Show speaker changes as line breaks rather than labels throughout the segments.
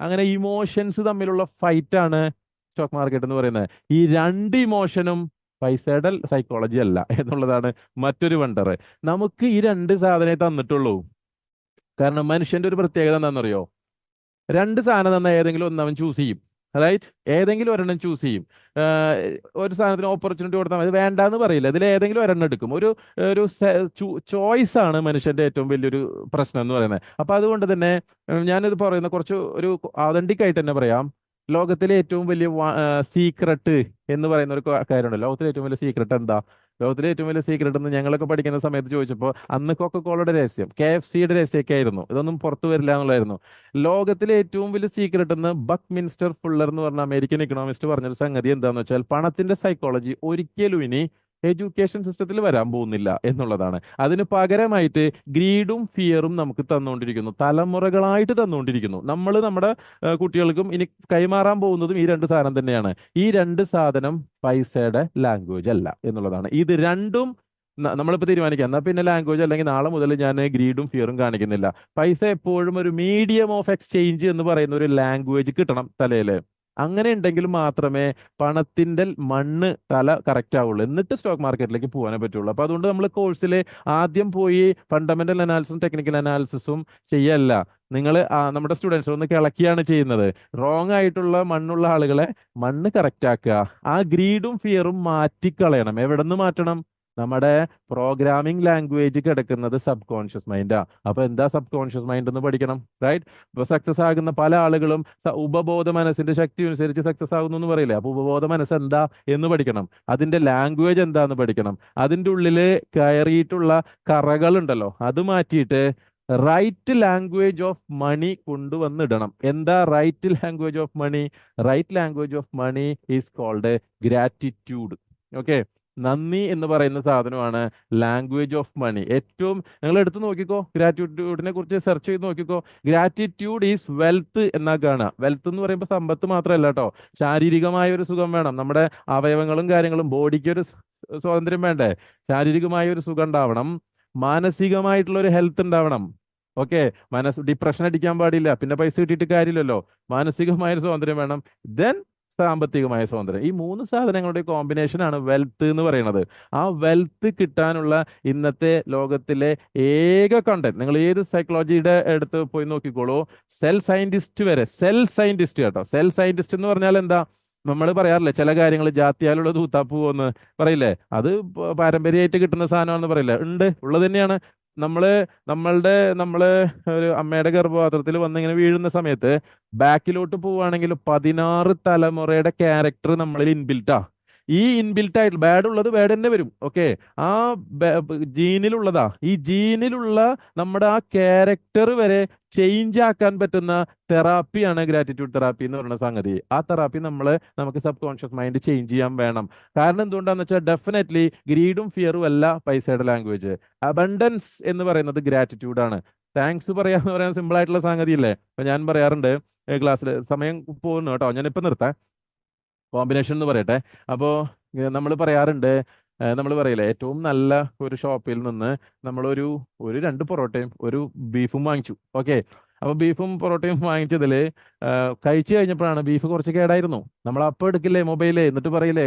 അങ്ങനെ ഇമോഷൻസ് തമ്മിലുള്ള ഫൈറ്റ് ആണ് സ്റ്റോക്ക് മാർക്കറ്റ് എന്ന് പറയുന്നത്. ഈ രണ്ട് ഇമോഷനും പൈസയുടെ സൈക്കോളജി അല്ല എന്നുള്ളതാണ് മറ്റൊരു വണ്ടർ നമുക്ക് ഈ രണ്ട് സാധനമേ തന്നിട്ടുള്ളൂ. കാരണം മനുഷ്യന്റെ ഒരു പ്രത്യേകത എന്താണെന്നറിയോ? രണ്ട് സാധനം തന്ന ഏതെങ്കിലും ഒന്ന് അവൻ ചൂസ് ചെയ്യും. റൈറ്റ് ഏതെങ്കിലും ഒരെണ്ണം ചൂസ് ചെയ്യും. ഒരു സാധനത്തിന് ഓപ്പർച്യൂണിറ്റി കൊടുത്താൽ മതി. വേണ്ടാന്ന് പറയില്ല. ഇതിൽ ഏതെങ്കിലും ഒരെണ്ണം എടുക്കും. ഒരു ഒരു ചോയ്സ് ആണ് മനുഷ്യന്റെ ഏറ്റവും വലിയൊരു പ്രശ്നം എന്ന് പറയുന്നത്. അപ്പൊ അതുകൊണ്ട് തന്നെ ഞാനിത് പറയുന്ന കുറച്ച് ഒരു ആതന്റിക് ആയിട്ട് തന്നെ പറയാം. ലോകത്തിലെ ഏറ്റവും വലിയ സീക്രട്ട് എന്ന് പറയുന്ന ഒരു കാര്യമുണ്ട് ലോകത്തിലെ ഏറ്റവും വലിയ സീക്രട്ട് എന്താ? ലോകത്തിലെ ഏറ്റവും വലിയ സീക്രട്ട് എന്ന് ഞങ്ങളൊക്കെ പഠിക്കുന്ന സമയത്ത് ചോദിച്ചപ്പോൾ അന്ന് കൊക്ക കോളയുടെ രഹസ്യം കെ എഫ് സിയുടെ രഹസ്യമൊക്കെ ആയിരുന്നു ഇതൊന്നും പുറത്തു വരില്ല എന്നുള്ളതായിരുന്നു. ലോകത്തിലെ ഏറ്റവും വലിയ സീക്രട്ട് എന്ന് ബക്ക് മിനിസ്റ്റർ ഫുള്ളർ എന്ന് പറഞ്ഞ അമേരിക്കൻ ഇക്കണോമിസ്റ്റ് പറഞ്ഞൊരു സംഗതി എന്താണെന്ന് വെച്ചാൽ പണത്തിന്റെ സൈക്കോളജി ഒരിക്കലും ഇനി എഡ്യൂക്കേഷൻ സിസ്റ്റത്തിൽ വരാൻ പോകുന്നില്ല എന്നുള്ളതാണ്. അതിന് പകരമായിട്ട് ഗ്രീഡും ഫിയറും നമുക്ക് തന്നുകൊണ്ടിരിക്കുന്നു. തലമുറകളായിട്ട് തന്നുകൊണ്ടിരിക്കുന്നു. നമ്മൾ നമ്മുടെ കുട്ടികൾക്കും ഇനി കൈമാറാൻ പോകുന്നതും ഈ രണ്ട് സാധനം തന്നെയാണ്. ഈ രണ്ട് സാധനം പൈസയുടെ ലാംഗ്വേജ് അല്ല എന്നുള്ളതാണ്. ഇത് രണ്ടും നമ്മളിപ്പോൾ തീരുമാനിക്കാം. എന്നാൽ പിന്നെ ലാംഗ്വേജ് അല്ലെങ്കിൽ നാളെ മുതൽ ഞാൻ ഗ്രീഡും ഫിയറും കാണിക്കുന്നില്ല. പൈസ എപ്പോഴും ഒരു മീഡിയം ഓഫ് എക്സ്ചേഞ്ച് എന്ന് പറയുന്ന ഒരു ലാംഗ്വേജ് കിട്ടണം തലയിൽ അങ്ങനെ ഉണ്ടെങ്കിൽ മാത്രമേ പണത്തിന്റെ മണ്ണ് തല കറക്റ്റ് ആവുള്ളൂ. എന്നിട്ട് സ്റ്റോക്ക് മാർക്കറ്റിലേക്ക് പോകാനേ പറ്റുള്ളൂ. അപ്പൊ അതുകൊണ്ട് നമ്മൾ കോഴ്സിൽ ആദ്യം പോയി ഫണ്ടമെന്റൽ അനാലിസിസും ടെക്നിക്കൽ അനാലിസിസും ചെയ്യല്ല. നിങ്ങൾ നമ്മുടെ സ്റ്റുഡൻസ് ഒന്ന് കിളക്കിയാണ് ചെയ്യുന്നത്. റോങ് ആയിട്ടുള്ള മണ്ണുള്ള ആളുകളെ മണ്ണ് കറക്റ്റ് ആക്കുക. ആ ഗ്രീഡും ഫിയറും മാറ്റിക്കളയണം. എവിടെ നിന്ന് മാറ്റണം? നമ്മുടെ പ്രോഗ്രാമിംഗ് ലാംഗ്വേജ് കിടക്കുന്നത് സബ് കോൺഷ്യസ് മൈൻഡാ അപ്പൊ എന്താ സബ് കോൺഷ്യസ് മൈൻഡ് എന്ന് പഠിക്കണം റൈറ്റ് ഇപ്പൊ സക്സസ് ആകുന്ന പല ആളുകളും ഉപബോധ മനസ്സിന്റെ ശക്തി അനുസരിച്ച് സക്സസ് ആകുന്നു എന്ന് പറയില്ലേ? അപ്പൊ ഉപബോധ മനസ്സ് എന്താ എന്ന് പഠിക്കണം. അതിന്റെ ലാംഗ്വേജ് എന്താന്ന് പഠിക്കണം. അതിന്റെ ഉള്ളിൽ കയറിയിട്ടുള്ള കറകൾ ഉണ്ടല്ലോ അത് മാറ്റിയിട്ട് റൈറ്റ് ലാംഗ്വേജ് ഓഫ് മണി കൊണ്ടുവന്നിടണം. എന്താ right language of money right language of money is called gratitude okay നന്ദി എന്ന് പറയുന്ന സാധനമാണ് ലാംഗ്വേജ് ഓഫ് മണി ഏറ്റവും നിങ്ങൾ എടുത്ത് നോക്കിക്കോ ഗ്രാറ്റിറ്റ്യൂഡിനെ കുറിച്ച് സെർച്ച് ചെയ്ത് നോക്കിക്കോ. ഗ്രാറ്റിറ്റ്യൂഡ് ഈസ് വെൽത്ത് എന്നാ കാണുക. വെൽത്ത് എന്ന് പറയുമ്പോൾ സമ്പത്ത് മാത്രമല്ല കേട്ടോ ശാരീരികമായ ഒരു സുഖം വേണം. നമ്മുടെ അവയവങ്ങളും കാര്യങ്ങളും ബോഡിക്ക് ഒരു സ്വാതന്ത്ര്യം വേണ്ടേ? ശാരീരികമായ ഒരു സുഖം ഉണ്ടാവണം. മാനസികമായിട്ടുള്ള ഒരു ഹെൽത്ത് ഉണ്ടാവണം. ഓക്കെ മനസ് ഡിപ്രഷൻ അടിക്കാൻ പാടില്ല. പിന്നെ പൈസ കിട്ടിയിട്ട് കാര്യമില്ലല്ലോ. മാനസികമായ ഒരു സ്വാതന്ത്ര്യം വേണം. ദെൻ സാമ്പത്തികമായ സ്വാതന്ത്ര്യം. ഈ മൂന്ന് സാധനങ്ങളുടെ കോമ്പിനേഷൻ ആണ് വെൽത്ത് എന്ന് പറയുന്നത്. ആ വെൽത്ത് കിട്ടാനുള്ള ഇന്നത്തെ ലോകത്തിലെ ഏക കണ്ടന്റ് നിങ്ങൾ ഏത് സൈക്കോളജിയുടെ അടുത്ത് പോയി നോക്കിക്കോളൂ. സെൽ സയന്റിസ്റ്റ് വരെ. സെൽ സയന്റിസ്റ്റ് കേട്ടോ. സെൽ സയന്റിസ്റ്റ് എന്ന് പറഞ്ഞാൽ എന്താ? നമ്മൾ പറയാറില്ലേ ചില കാര്യങ്ങൾ ജാത്തിയാലുള്ള തൂത്താപ്പൂ എന്ന് പറയില്ലേ? അത് പാരമ്പര്യമായിട്ട് കിട്ടുന്ന സാധനമാണെന്ന് പറയില്ല? ഉണ്ട്. ഉള്ളത് തന്നെയാണ്. നമ്മൾ നമ്മളുടെ നമ്മൾ ഒരു അമ്മയുടെ ഗർഭപാത്രത്തിൽ വന്നിങ്ങനെ വീഴുന്ന സമയത്ത് ബാക്കിലോട്ട് പോവുകയാണെങ്കിൽ പതിനാറ് തലമുറയുടെ ക്യാരക്ടർ നമ്മളിൽ ഇൻബിൽറ്റാ ഈ ഇൻബിൽറ്റ് ആയിട്ട് ബാഡ് ഉള്ളത് ബാഡ് തന്നെ വരും. ഓക്കെ ആ ജീനിലുള്ളതാ ഈ ജീനിലുള്ള നമ്മുടെ ആ ക്യാരക്ടർ വരെ ചേഞ്ച് ആക്കാൻ പറ്റുന്ന തെറാപ്പിയാണ് ഗ്രാറ്റിറ്റ്യൂഡ് തെറാപ്പി എന്ന് പറയുന്ന സംഗതി. ആ തെറാപ്പി നമ്മൾ നമുക്ക് സബ് കോൺഷ്യസ് മൈൻഡ് ചേഞ്ച് ചെയ്യാൻ വേണം. കാരണം എന്തുകൊണ്ടാന്ന് വെച്ചാൽ ഡെഫിനറ്റ്ലി ഗ്രീഡും ഫിയറും അല്ല പൈസയുടെ ലാംഗ്വേജ് അബണ്ടൻസ് എന്ന് പറയുന്നത് ഗ്രാറ്റിറ്റ്യൂഡ് ആണ്. താങ്ക്സ് പറയാന്ന് പറയാൻ സിമ്പിൾ ആയിട്ടുള്ള സംഗതിയില്ലേ അപ്പൊ ഞാൻ പറയാറുണ്ട് ക്ലാസ്സിൽ സമയം പോകുന്നു കേട്ടോ. ഞാനിപ്പോ നിർത്താം. കോമ്പിനേഷൻ എന്ന് പറയട്ടെ. അപ്പോൾ നമ്മൾ പറയാറുണ്ട് നമ്മൾ പറയില്ലേ ഏറ്റവും നല്ല ഒരു ഷോപ്പിൽ നിന്ന് നമ്മളൊരു ഒരു രണ്ട് പൊറോട്ടയും ഒരു ബീഫും വാങ്ങിച്ചു. ഓക്കെ? അപ്പോൾ ബീഫും പൊറോട്ടയും വാങ്ങിച്ചതിൽ കഴിച്ചു കഴിഞ്ഞപ്പോഴാണ് ബീഫ് കുറച്ച് കേടായിരുന്നു. നമ്മൾ അപ്പോൾ എടുക്കില്ലേ മൊബൈലേ എന്നിട്ട് പറയില്ലേ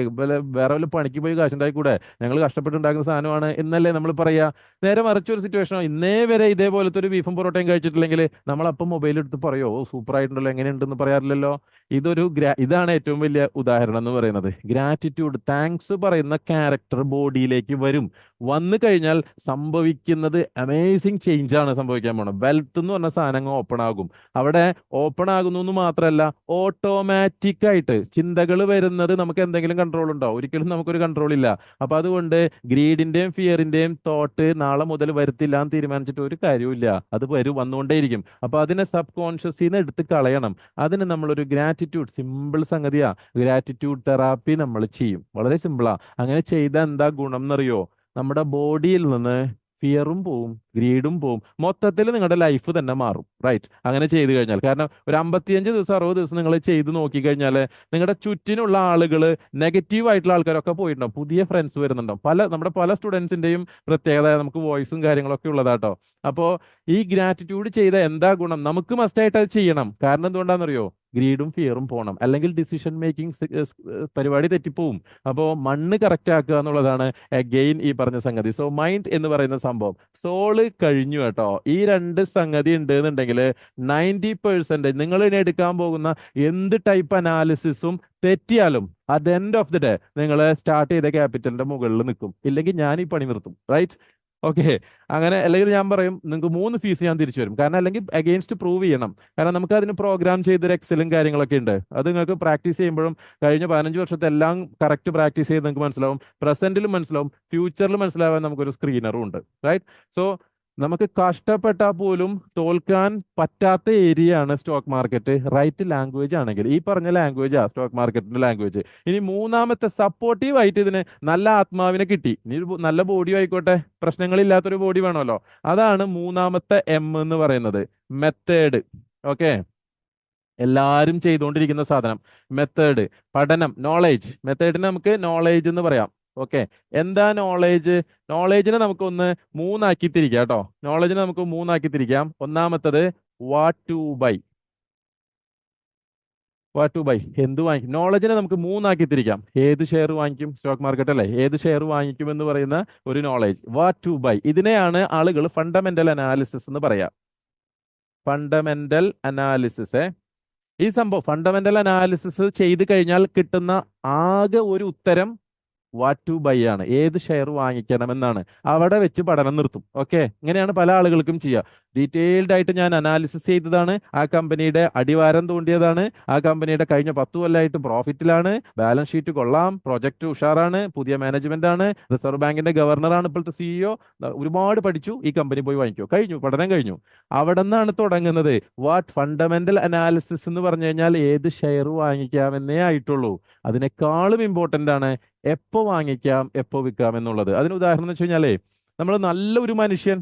വേറെ വല്ല പണിക്ക് പോയി കാശുണ്ടായി കൂടെ ഞങ്ങൾ കഷ്ടപ്പെട്ടുണ്ടാക്കുന്ന സാധനമാണ് എന്നല്ലേ നമ്മൾ പറയാ. നേരെ മറിച്ചൊരു സിറ്റുവേഷനോ ഇന്നേ വരെ ഇതേപോലത്തെ ഒരു ബീഫും പൊറോട്ടയും കഴിച്ചിട്ടില്ലെങ്കിൽ നമ്മൾ അപ്പം മൊബൈൽ എടുത്ത് പറയോ സൂപ്പർ ആയിട്ടുണ്ടല്ലോ എങ്ങനെയുണ്ടെന്ന് പറയാറില്ലല്ലോ? ഇതൊരു ഇതാണ് ഏറ്റവും വലിയ ഉദാഹരണം എന്ന് പറയുന്നത്. ഗ്രാറ്റിറ്റ്യൂഡ് താങ്ക്സ് പറയുന്ന ക്യാരക്ടർ ബോഡിയിലേക്ക് വരും. വന്നു കഴിഞ്ഞാൽ സംഭവിക്കുന്നത് അമേസിങ് ചേഞ്ച് ആണ് സംഭവിക്കാൻ പോണത്. വെൽത്ത് എന്ന് പറഞ്ഞ സാധനങ്ങൾ ഓപ്പൺ ആകും. അവിടെ ഓപ്പൺ ആകുന്നു എന്ന് മാത്രമല്ല ഓട്ടോമാറ്റിക് ആയിട്ട് ചിന്തകൾ വരുന്നത് നമുക്ക് എന്തെങ്കിലും കൺട്രോൾ ഉണ്ടോ ഒരിക്കലും നമുക്കൊരു കൺട്രോൾ ഇല്ല. അപ്പൊ അതുകൊണ്ട് ഗ്രീഡിന്റെയും ഫിയറിന്റെയും തോട്ട് നാളെ മുതൽ വരുത്തില്ല എന്ന് തീരുമാനിച്ചിട്ട് ഒരു കാര്യമില്ല അത് വരും വന്നുകൊണ്ടേയിരിക്കും. അപ്പൊ അതിനെ സബ് കോൺഷ്യസിന്ന് എടുത്ത് കളയണം. അതിന് നമ്മളൊരു ഗ്രാറ്റിറ്റ്യൂഡ് സിമ്പിൾ സംഗതിയാ. ഗ്രാറ്റിറ്റ്യൂഡ് തെറാപ്പി നമ്മൾ ചെയ്യും. വളരെ സിമ്പിളാ അങ്ങനെ ചെയ്താൽ എന്താ ഗുണം എന്നറിയോ? നമ്മുടെ ബോഡിയിൽ നിന്ന് ഫിയറും പോവും ഗ്രീഡും പോവും. മൊത്തത്തിൽ നിങ്ങളുടെ ലൈഫ് തന്നെ മാറും റൈറ്റ് അങ്ങനെ ചെയ്തു കഴിഞ്ഞാൽ കാരണം ഒരു അമ്പത്തിയഞ്ച് ദിവസം അറുപത് ദിവസം നിങ്ങൾ ചെയ്ത് നോക്കിക്കഴിഞ്ഞാൽ നിങ്ങളുടെ ചുറ്റിനുള്ള ആളുകൾ നെഗറ്റീവ് ആയിട്ടുള്ള ആൾക്കാരൊക്കെ പോയിട്ടുണ്ടാവും. പുതിയ ഫ്രണ്ട്സ് വരുന്നുണ്ടാവും. പല നമ്മുടെ പല സ്റ്റുഡൻസിന്റെയും പ്രത്യേകത നമുക്ക് വോയിസും കാര്യങ്ങളൊക്കെ ഉള്ളതാട്ടോ അപ്പോൾ ഈ ഗ്രാറ്റിറ്റ്യൂഡ് ചെയ്ത എന്താ ഗുണം? നമുക്ക് മസ്റ്റായിട്ട് അത് ചെയ്യണം. കാരണം എന്തുകൊണ്ടാണെന്നറിയോ ഗ്രീഡും ഫിയറും പോകണം അല്ലെങ്കിൽ ഡിസിഷൻ മേക്കിംഗ് പരിപാടി തെറ്റിപ്പോവും. അപ്പോൾ മണ്ണ് കറക്റ്റ് ആക്കുക എന്നുള്ളതാണ് അഗെയിൻ ഈ പറഞ്ഞ സംഗതി. സോ മൈൻഡ് എന്ന് പറയുന്ന സംഭവം. സോൾ കഴിഞ്ഞു കേട്ടോ. ഈ രണ്ട് സംഗതി ഉണ്ട് എന്നുണ്ടെങ്കിൽ നയന്റി പെർസെന്റ് നിങ്ങൾ ഇനി എടുക്കാൻ പോകുന്ന എന്ത് ടൈപ്പ് അനാലിസിസും തെറ്റിയാലും at the end of the day നിങ്ങൾ സ്റ്റാർട്ട് ചെയ്ത ക്യാപിറ്റലിന്റെ മുകളിൽ നിൽക്കും. ഇല്ലെങ്കിൽ ഞാൻ ഈ പണി നിർത്തും. Right okay. അങ്ങനെ അല്ലെങ്കിൽ ഞാൻ പറയും നിങ്ങൾക്ക് മൂന്ന് ഫീസ് ഞാൻ തിരിച്ചു വരും കാരണം അല്ലെങ്കിൽ അഗെയിൻസ്റ്റ് പ്രൂവ് ചെയ്യണം. കാരണം നമുക്ക് അതിന് പ്രോഗ്രാം ചെയ്തൊരു എക്സലും കാര്യങ്ങളൊക്കെ ഉണ്ട്. അത് നിങ്ങൾക്ക് പ്രാക്ടീസ് ചെയ്യുമ്പോഴും കഴിഞ്ഞ പതിനഞ്ച് വർഷത്തെ എല്ലാം കറക്റ്റ് പ്രാക്ടീസ് ചെയ്ത് നിങ്ങൾക്ക് മനസ്സിലാവും. പ്രസന്റിലും മനസ്സിലാവും. ഫ്യൂച്ചറിൽ മനസ്സിലാവാൻ നമുക്കൊരു സ്ക്രീനറും ഉണ്ട്. റൈറ്റ് സോ നമുക്ക് കഷ്ടപ്പെട്ടാൽ പോലും തോൽക്കാൻ പറ്റാത്ത ഏരിയ ആണ് സ്റ്റോക്ക് മാർക്കറ്റ് റൈറ്റ് ലാംഗ്വേജ് ആണെങ്കിൽ ഈ പറഞ്ഞ ലാംഗ്വേജ് ആ സ്റ്റോക്ക് മാർക്കറ്റിന്റെ ലാംഗ്വേജ് ഇനി മൂന്നാമത്തെ സപ്പോർട്ടീവ് ആയിട്ട് ഇതിന് നല്ല ആത്മാവിനെ കിട്ടി. ഇനി നല്ല ബോഡി ആയിക്കോട്ടെ. പ്രശ്നങ്ങളില്ലാത്തൊരു ബോഡി വേണമല്ലോ. അതാണ് മൂന്നാമത്തെ എം എന്ന് പറയുന്നത്. മെത്തേഡ് ഓക്കെ എല്ലാവരും ചെയ്തുകൊണ്ടിരിക്കുന്ന സാധനം. മെത്തേഡ് പഠനം. നോളേജ് മെത്തേഡിന് നമുക്ക് നോളേജ് എന്ന് പറയാം. ഓക്കെ എന്താ നോളേജ് നോളേജിനെ നമുക്കൊന്ന് മൂന്നാക്കി തിരിക്കാം കേട്ടോ നോളേജിനെ നമുക്ക് മൂന്നാക്കി തിരിക്കാം ഒന്നാമത്തത് what to buy what to buy എന്ത് വാങ്ങിക്കും? നോളജിനെ നമുക്ക് മൂന്നാക്കി തിരിക്കാം ഏത് ഷെയർ വാങ്ങിക്കും? സ്റ്റോക്ക് മാർക്കറ്റ് അല്ലേ? ഏത് ഷെയർ വാങ്ങിക്കും എന്ന് പറയുന്ന ഒരു നോളേജ് വാട്ട് ടു ബൈ ഇതിനെയാണ് ആളുകൾ ഫണ്ടമെന്റൽ അനാലിസിസ് എന്ന് പറയാം. ഫണ്ടമെന്റൽ അനാലിസിസ് ഈ സംഭവം ഫണ്ടമെന്റൽ അനാലിസിസ് ചെയ്ത് കഴിഞ്ഞാൽ കിട്ടുന്ന ആകെ ഒരു ഉത്തരം വാട്ട് ടു ബൈ ആണ്. ഏത് ഷെയർ വാങ്ങിക്കണം എന്നാണ് അവിടെ വെച്ച് പഠനം നിർത്തും. ഓക്കെ ഇങ്ങനെയാണ് പല ആളുകൾക്കും ചെയ്യുക ഡീറ്റെയിൽഡ് ആയിട്ട് ഞാൻ അനാലിസിസ് ചെയ്തതാണ്. ആ കമ്പനിയുടെ അടിവാരം തോണ്ടിയതാണ്. ആ കമ്പനിയുടെ കഴിഞ്ഞ പത്ത് കൊല്ലമായിട്ട് പ്രോഫിറ്റിലാണ് ബാലൻസ് ഷീറ്റ് കൊള്ളാം. പ്രൊജക്ട് ഉഷാറാണ്. പുതിയ മാനേജ്മെന്റ് ആണ്. റിസർവ് ബാങ്കിന്റെ ഗവർണറാണ് ഇപ്പോഴത്തെ സിഇഒ ഒരുപാട് പഠിച്ചു. ഈ കമ്പനി പോയി വാങ്ങിക്കോ. കഴിഞ്ഞു. പഠനം കഴിഞ്ഞു. അവിടെ നിന്നാണ് തുടങ്ങുന്നത്. വാട്ട് ഫണ്ടമെന്റൽ അനാലിസിസ് എന്ന് പറഞ്ഞു കഴിഞ്ഞാൽ ഏത് ഷെയർ വാങ്ങിക്കാമെന്നേ ആയിട്ടുള്ളൂ. അതിനേക്കാളും ഇമ്പോർട്ടന്റ് ആണ് എപ്പോ വാങ്ങിക്കാം എപ്പോ വിൽക്കാം എന്നുള്ളത്. അതിന് ഉദാഹരണം എന്ന് വെച്ച് കഴിഞ്ഞാലേ നമ്മൾ നല്ലൊരു മനുഷ്യൻ